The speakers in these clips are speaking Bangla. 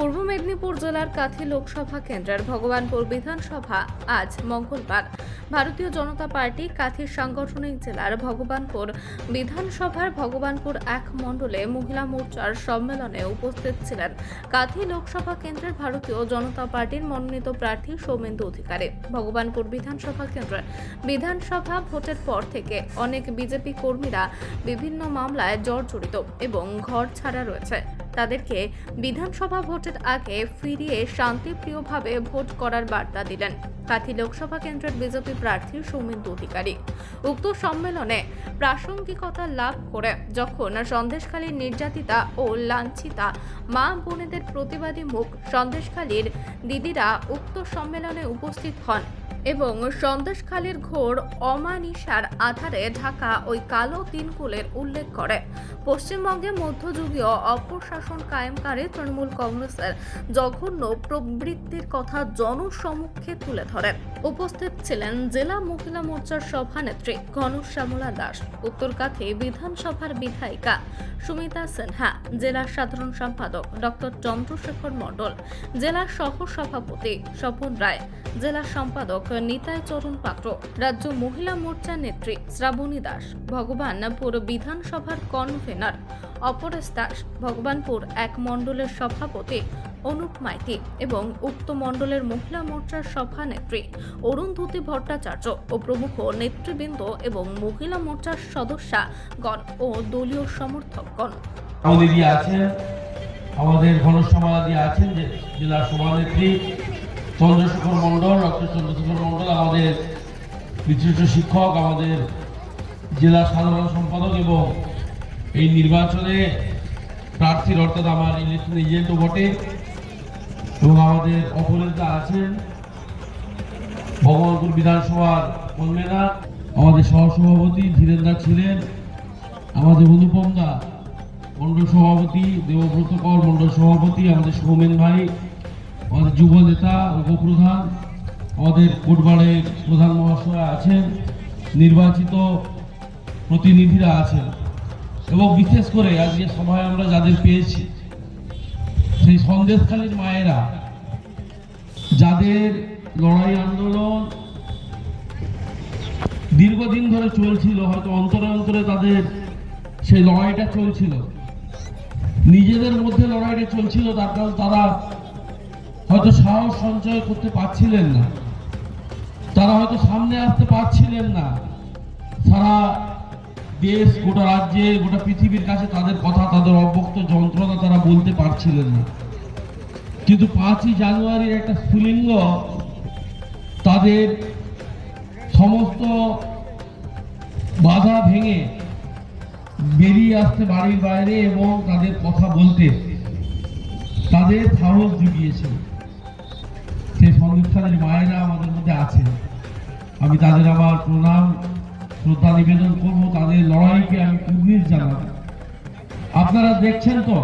পূর্ব মেদিনীপুর জেলার কাথি লোকসভা কেন্দ্রের ভগবানপুর বিধানসভা আজ মঙ্গলবার। ভারতীয় জনতা পার্টি কাথির সাংগঠনিক জেলার ভগবানপুর বিধানসভার ভগবানপুর এক মণ্ডলে মহিলা মোর্চার সম্মেলনে উপস্থিত ছিলেন কাথি লোকসভা কেন্দ্রের ভারতীয় জনতা পার্টির মনোনীত প্রার্থী সৌমেন্দু অধিকারী। ভগবানপুর বিধানসভা কেন্দ্রের বিধানসভা ভোটের পর থেকে অনেক বিজেপি কর্মীরা বিভিন্ন মামলায় জর্জরিত এবং ঘর ছাড়া রয়েছে। তাদেরকে বিধানসভা ভোটের আগে ফিরিয়ে শান্তিপ্রিয়ভাবে ভোট করার বার্তা দিলেন। কাথি লোকসভা কেন্দ্রের বিজেপি প্রার্থী সৌমেন্দু অধিকারী। উক্ত সম্মেলনে প্রাসঙ্গিকতা লাভ করে যখন সন্দেশখালীর নির্যাতিতা ও লাঞ্ছিতা মা বোনেদের প্রতিবাদী মুখ সন্দেশখালীর দিদিরা উক্ত সম্মেলনে উপস্থিত হন। এবং সন্দেশখালীর ঘোর অমানিসার আধারে ঢাকা ওই কালো তিনকুলের উল্লেখ করে। পশ্চিমবঙ্গে মধ্যযুগীয় অপশাসন কায়েমকারী তৃণমূল কংগ্রেসের জঘন্য প্রবৃত্তির কথা জনসমক্ষে তুলে ধরেন। উপস্থিত ছিলেন জেলা মহিলা মোর্চার সভানেত্রী ঘনশ্যামলা দাস, উত্তরকাথি বিধানসভার বিধায়িকা সুমিতা সিনহা জেলার সাধারণ সম্পাদক ডক্টর চন্দ্রশেখর মণ্ডল জেলার সহ সভাপতি স্বপন রায়, জেলা সম্পাদক নিতাই চরণ পাত্র, রাজ্য মহিলা মোর্চা নেত্রী শ্রাবণী দাস, ভগবানপুর বিধানসভার কনভেনার অপরেশ দাস, ভগবানপুর এক মণ্ডলের সভাপতি অনুপ মাইতি এবং উক্ত মণ্ডলের মহিলা মোর্চার সভানেত্রী অরুন্ধতী ভট্টাচার্য ও প্রমুখ নেতৃবৃন্দ এবং মহিলা মোর্চার সদস্যগণ ও দলীয় সমর্থকগণ। দিদি আছেন, আমাদের আছেন যে জেলার সভানেত্রী চন্দ্রশেখর মণ্ডল ডক্টর চন্দ্রশেখর মণ্ডল আমাদের বিশিষ্ট শিক্ষক, আমাদের জেলা সাধারণ সম্পাদক এবং এই নির্বাচনে প্রার্থীর অর্থাৎ আমার ইলেকশন এজেন্টও বটে এবং আমাদের অপনেতা আছেন। ভগবানপুর বিধানসভার কনভেনার, আমাদের সহসভাপতি ধীরেন্দা ছিলেন, আমাদের অনুপম দা মন্ডল সভাপতি, দেবব্রত কর মন্ডল সভাপতি, আমাদের সৌমেন ভাই আমাদের যুব নেতা উপপ্রধান আমাদের কোটবাড়ের প্রধান মহাশয় আছেন, নির্বাচিত প্রতিনিধিরা আছেন। এবং বিশেষ করে আজকে সভায় আমরা যাদের পেয়েছি, সেই সন্দেশখালীর মায়েরা, যাদের লড়াই আন্দোলন দীর্ঘদিন ধরে চলছিল, হয়তো অন্তরে অন্তরে তাদের সেই লড়াইটা চলছিল। নিজেদের মধ্যে লড়াইটা চলছিল, তার কারণ তারা হয়তো সাহস সঞ্চয় করতে পারছিলেন না। তারা হয়তো সামনে আসতে পারছিলেন না। সারা দেশ, গোটা রাজ্যে, গোটা পৃথিবীর কাছে তাদের কথা, তাদের অব্যক্ত যন্ত্রণা তারা বলতে পারছিলেন না। কিন্তু পাঁচই জানুয়ারির একটা স্ফুলিঙ্গ তাদের সমস্ত বাধা ভেঙে বেরিয়ে আসতে বাড়ির বাইরে এবং তাদের কথা বলতে, তাদের সাহস জুগিয়েছে মায়েরা আমাদের মধ্যে আছে আমি তাদের আমার প্রণাম, শ্রদ্ধা নিবেদন তাদের লড়াইকে আমি জানাব। আপনারা দেখছেন তো,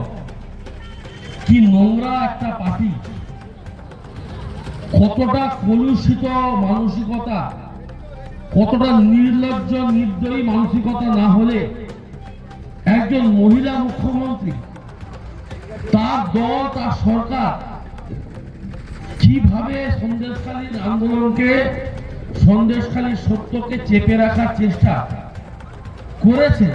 কি নোংরা একটা পার্টি কতটা কলুষিত মানসিকতা, কতটা নির্লজ্জ, নির্দয়ী মানসিকতা না হলে একজন মহিলা মুখ্যমন্ত্রী, তার দল, তার সরকার কীভাবে সন্দেশখালীর আন্দোলনকে সন্দেশখালী সত্যকে চেপে রাখার চেষ্টা করেছে